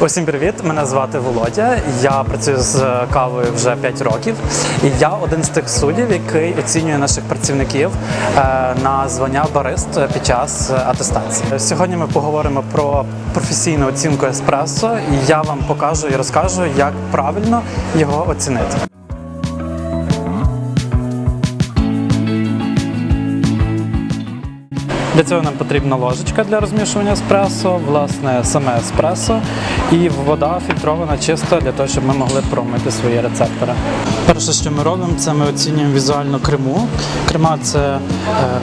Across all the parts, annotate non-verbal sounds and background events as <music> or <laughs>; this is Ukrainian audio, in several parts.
Усім привіт! Мене звати Володя. Я працюю з кавою вже 5 років, і я один з тих суддів, який оцінює наших працівників е, на звання барист під час атестації. Сьогодні ми поговоримо про професійну оцінку еспресо, і я вам покажу і розкажу, як правильно його оцінити. Цього нам потрібна ложечка для розмішування еспресо, власне, саме еспресо і вода фільтрована чисто для того, щоб ми могли промити свої рецептори. Перше, що ми робимо, це ми оцінюємо візуально крему. Крема це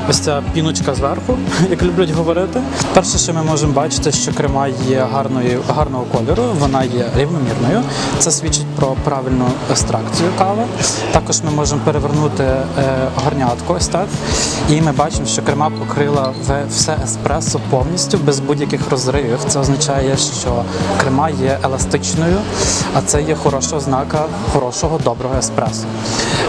ось ця піночка зверху, <laughs> як люблять говорити. Перше, що ми можемо бачити, що крема є гарної, гарного кольору, вона є рівномірною. Це свідчить про правильну екстракцію кави. Також ми можемо перевернути е, горнятко ось так, і ми бачимо, що крема покрила все еспресо повністю без будь-яких розривів. Це означає, що крема є еластичною, а це є хороша ознака хорошого доброго еспресо.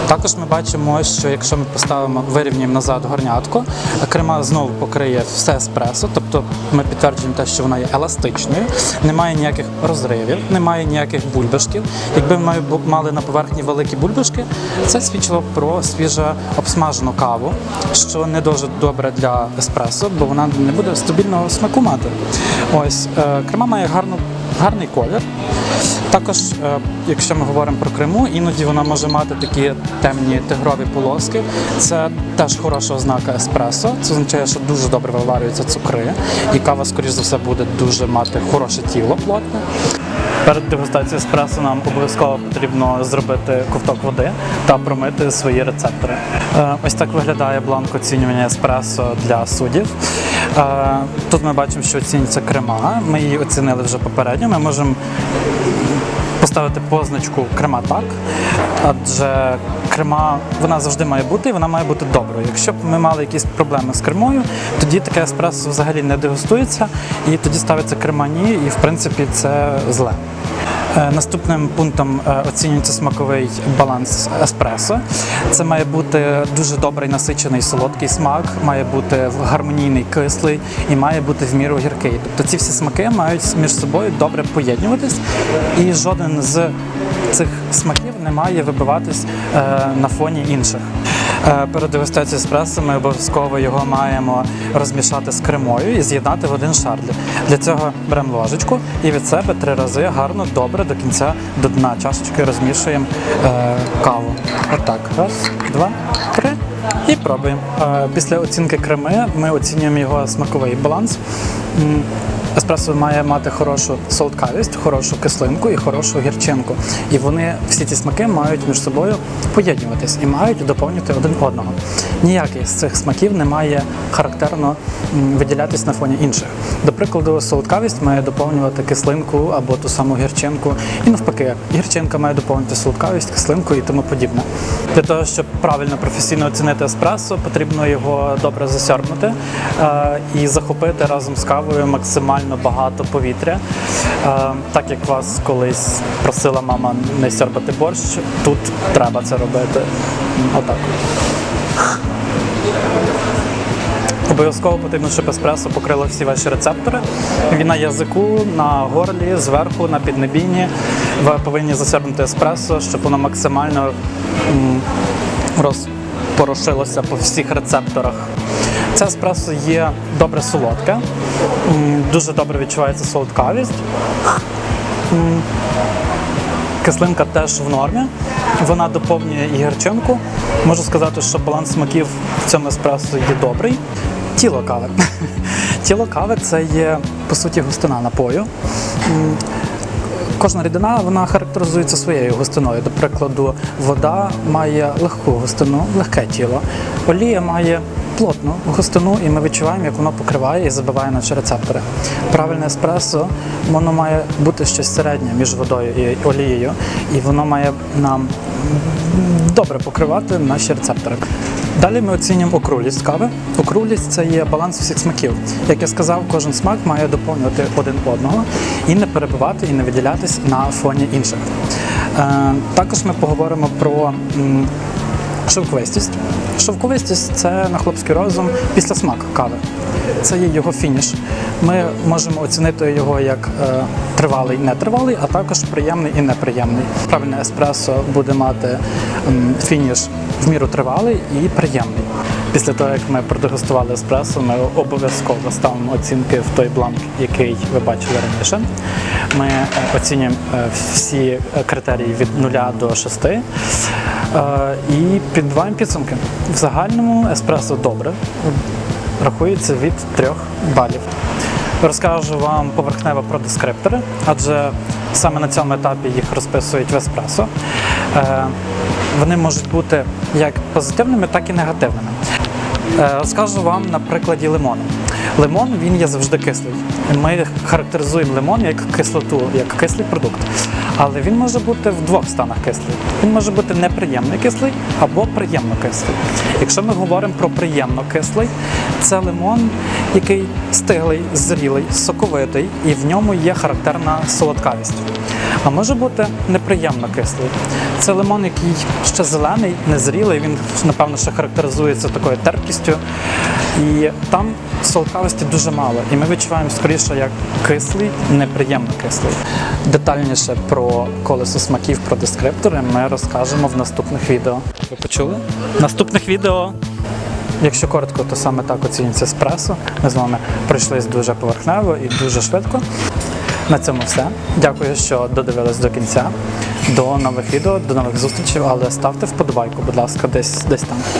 Також ми бачимо, що якщо ми поставимо вирівнюємо назад горнятко, крема знову покриє все еспресо, тобто ми підтверджуємо те, що вона є еластичною, немає ніяких розривів, немає ніяких бульбашків. Якби ми мали на поверхні великі бульбашки, це свідчило про свіже обсмажену каву, що не дуже добре для еспресо, бо вона не буде стабільного смаку мати. Ось е, крема має гарну, гарний колір. Також, е, якщо ми говоримо про Криму, іноді вона може мати такі темні тигрові полоски. Це теж хороша ознака еспресо. Це означає, що дуже добре виварюються цукри, і кава, скоріш за все, буде дуже мати хороше тіло плотне. Перед дегустацією еспресо нам обов'язково потрібно зробити ковток води та промити свої рецептори. Е, Ось так виглядає бланк оцінювання еспресо для суддів. Тут ми бачимо, що оцінюється крема. Ми її оцінили вже попередньо. Ми можемо поставити позначку крема так, адже крема вона завжди має бути і вона має бути доброю. Якщо б ми мали якісь проблеми з кремою, тоді таке еспресо взагалі не дегустується, і тоді ставиться крема ні, і в принципі це зле. Е, Наступним пунктом е, оцінюється смаковий баланс еспресо. Це має бути дуже добрий насичений солодкий смак, має бути гармонійний кислий і має бути в міру гіркий. Тобто ці всі смаки мають між собою добре поєднуватись, і жоден з цих смаків не має вибиватись е, на фоні інших. Е, Перед дегустацією еспресо ми обов'язково його маємо розмішати з кремою і з'єднати в один шар. Для- Для цього беремо ложечку і від себе три рази гарно, добре до кінця до дна чашечки розмішуємо е, каву. Отак. Раз, два, три. І пробуємо. Е, Після оцінки креми ми оцінюємо його смаковий баланс. Еспресо має мати хорошу солодкавість, хорошу кислинку і хорошу гірчинку. І вони всі ці смаки мають між собою поєднуватись і мають доповнювати один одного. Ніякий з цих смаків не має характерно виділятись на фоні інших. До прикладу, солодкавість має доповнювати кислинку або ту саму гірчинку. І навпаки, гірчинка має доповнити солодкавість, кислинку і тому подібне. Для того, щоб правильно професійно оцінити еспресо, потрібно його добре засьорбнути е, і захопити разом з кавою максимально багато повітря. Е, так як вас колись просила мама не сьорбати борщ, тут треба це робити. Отак. Обов'язково потрібно, щоб еспресо покрило всі ваші рецептори. Він на язику, на горлі, зверху, на піднебінні. Ви повинні засербнути еспресо, щоб воно максимально розпорошилося по всіх рецепторах. Це еспресо є добре солодке, дуже добре відчувається солодкавість. Кислинка теж в нормі. Вона доповнює і гірчинку. Можу сказати, що баланс смаків в цьому еспресо є добрий. Тіло кави. <laughs> Тіло кави це є по суті густина напою. Кожна рідина вона характеризується своєю густиною. До прикладу, вода має легку густину, легке тіло. Олія має плотну густину, і ми відчуваємо, як воно покриває і забиває наші рецептори. Правильне еспресо, воно має бути щось середнє між водою і олією, і воно має нам добре покривати наші рецептори. Далі ми оцінюємо округлість кави. Округлість це є баланс всіх смаків. Як я сказав, кожен смак має доповнювати один одного і не перебивати і не виділятись на фоні інших. Е, також ми поговоримо про Шовковистість. Шовковистість це на хлопський розум після смак кави. Це є його фініш. Ми можемо оцінити його як е, тривалий, нетривалий, а також приємний і неприємний. Правильне еспресо буде мати фініш в міру тривалий і приємний. Після того, як ми продегустували еспресо, ми обов'язково ставимо оцінки в той бланк, який ви бачили раніше. Ми е, оцінюємо е, всі критерії від 0 до 6 е, і підбиваємо підсумки. В загальному еспресо добре, рахується від 3 балів. Розкажу вам поверхнево про дескриптори, адже саме на цьому етапі їх розписують в еспресо. Е, Вони можуть бути як позитивними, так і негативними. Е, Розкажу вам на прикладі лимону. Лимон він є завжди кислий. Ми характеризуємо лимон як кислоту, як кислий продукт. Але він може бути в двох станах кислий. Він може бути неприємно кислий або приємно кислий. Якщо ми говоримо про приємно кислий, це лимон, який стиглий, зрілий, соковитий, і в ньому є характерна солодкавість. А може бути неприємно кислий. Це лимон, який ще зелений, незрілий, він, напевно, ще характеризується такою терпкістю. І там солодкавості дуже мало. І ми відчуваємо скоріше як кислий, неприємно кислий. Детальніше про колесо смаків, про дескриптори ми розкажемо в наступних відео. Ви почули? Наступних відео Якщо коротко, то саме так оцінюється еспресо. Ми з вами пройшлись дуже поверхнево і дуже швидко. На цьому все. Дякую, що додивились до кінця. До нових відео, до нових зустрічей, але ставте вподобайку, будь ласка, десь десь там.